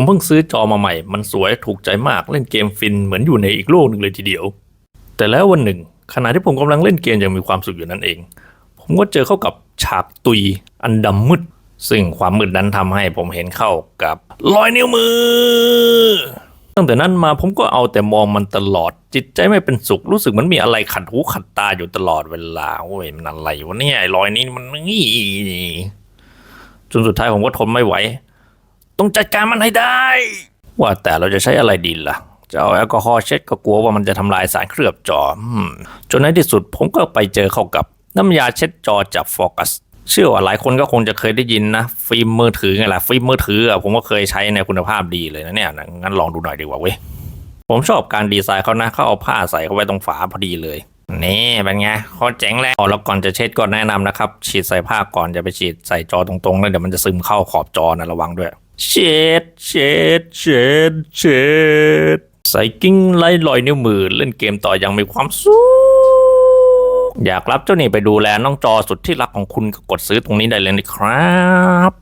ผมเพิ่งซื้อจอมาใหม่ มันสวยถูกใจมากเล่นเกมฟินเหมือนอยู่ในอีกโลกหนึ่งเลยทีเดียว แต่แล้ววันหนึ่ง ขณะที่ผมกำลังเล่นเกมอย่างมีความสุขอยู่นั่นเอง ผมก็เจอเข้ากับฉากตุยอันดำมืด ซึ่งความมืดนั้นทำให้ผมเห็นเข้ากับรอยนิ้วมือ ตั้งแต่นั้นมาผมก็เอาแต่มองมันตลอด จิตใจไม่เป็นสุขรู้สึกมันมีอะไรขัดหูขัดตาอยู่ตลอดเวลาโอ้ยมันอะไรวะเนี่ยรอยนี้มันนี่จนสุดท้ายผมก็ทนไม่ไหว ต้องจัดการมันให้ได้ ว่าแต่เราจะใช้อะไรดีล่ะ จะเอาแอลกอฮอล์เช็ดก็กลัวว่ามันจะทำลายสารเคลือบจอจนในที่สุดผมก็ไปเจอเข้ากับน้ำยาเช็ดจอจากฟกัสเชื่อว่าหลายคนก็คงจะเคยได้ยินนะ ฟิล์มมือถือไงล่ะฟิล์มมือถืออะผมก็เคยใช้ในคุณภาพดีเลยนะเนี่ยงั้นลองดูหน่อยดีกว่าเว้ยผมชอบการดีไซน์เขานะเขาเอาผ้าใส่เข้าไว้ตรงฝาพอดีเลยนี่เป็นไงโคตรเจ๋งเลยอ๋อแล้วก่อนจะเช็ดก็แนะนำนะครับ ฉีดใส่ผ้าก่อนจะไปฉีดใส่จอตรงๆแล้วเดี๋ยวมันจะซึมเข้าขอบจอนะระวังด้วย เช็ดเช็ดเช็ดเช็ดใส่กิ้งไล่ลอยนิ้วมือเล่นเกมต่ออยังมีความสุขอยากรับเจ้านี่ไปดูแลน้องจอสุดที่รักของคุณก็กดซื้อตรงนี้ได้เลยนะครับ